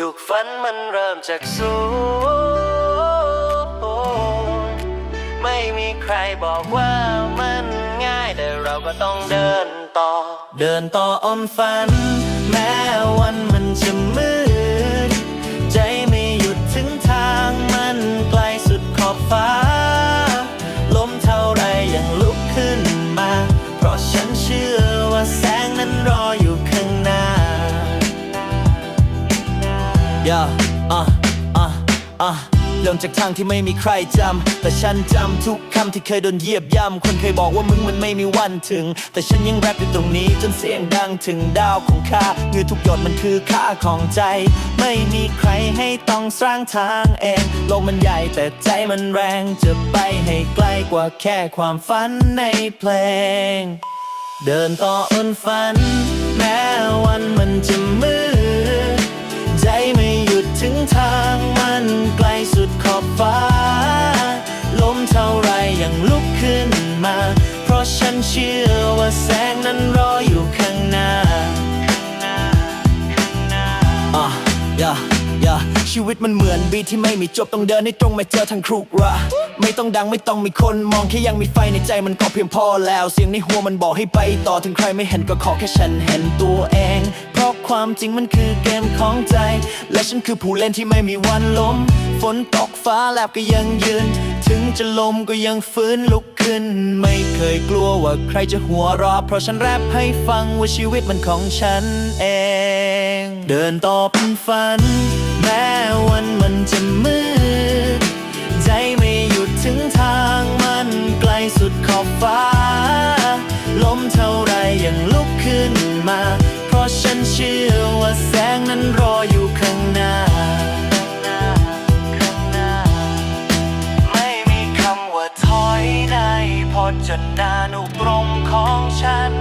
ทุกฝันมันเริ่มจากศูนย์ไม่มีใครบอกว่ามันง่ายแต่เราก็ต้องเดินต่อ เดินต่ออมฝัน แม้วันมันจะมืด ใจไม่หยุดถึงทางมันไกลสุดขอบฟ้า ล้มเท่าไรยังลุกขึ้นมา เพราะฉันเชื่อว่าแสงนั้นรออยู่ ย่าอะอะอะเริ่มจากทางที่ไม่มีใครจำ แต่ฉันจำทุกคำที่เคยโดนเหยียบย่ำ คนเคยบอกว่ามึงมันไม่มีวันถึง แต่ฉันยังแรปอยู่ตรงนี้จนเสียงดังถึงดาวของข้าเงื่อทุกหยดมันคือค่าของใจ ไม่มีใครให้ต้องสร้างทางเอง โลกมันใหญ่แต่ใจมันแรง จะไปให้ไกลกว่าแค่ความฝันในเพลง เดินต่อบนฝัน แม้วันมันจะมืด ทางมันไกลสุดขอบฟ้าลมเท่าไรยังลุกขึ้นมา เพราะฉันเชื่อว่าแสงนั้นรออยู่ข้างหน้าอะย่าย่าชีวิตมันเหมือนบีที่ไม่มีจบต้องเดินให้ตรงไม่เจอทางครุกระไม่ต้องดังไม่ต้องมีคนมองแค่ยังมีไฟในใจมันก็เพียงพอแล้ว เสียงในหัวมันบอกให้ไปต่อถึงใครไม่เห็นก็ขอแค่ฉันเห็นตัวเอง ความจริงมันคือเกมของใจ และฉันคือผู้เล่นที่ไม่มีวันล้ม ฝนตกฟ้าแลบก็ยังยืน ถึงจะลมก็ยังฟื้นลุกขึ้น ไม่เคยกลัวว่าใครจะหัวเราะเพราะฉันแรปให้ฟังว่าชีวิตมันของฉันเอง เดินต่อเป็นฝัน แม้วันมันจะมืด ใจไม่หยุดถึงทางมันไกลสุดขอบฟ้าลมเท่าไรยังลุกขึ้นมา ว่าถอยในพอจนานุกรมของฉัน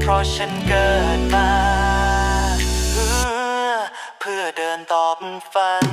เพราะฉันเกิดมา เพื่อเพื่อเดินตอบฝัน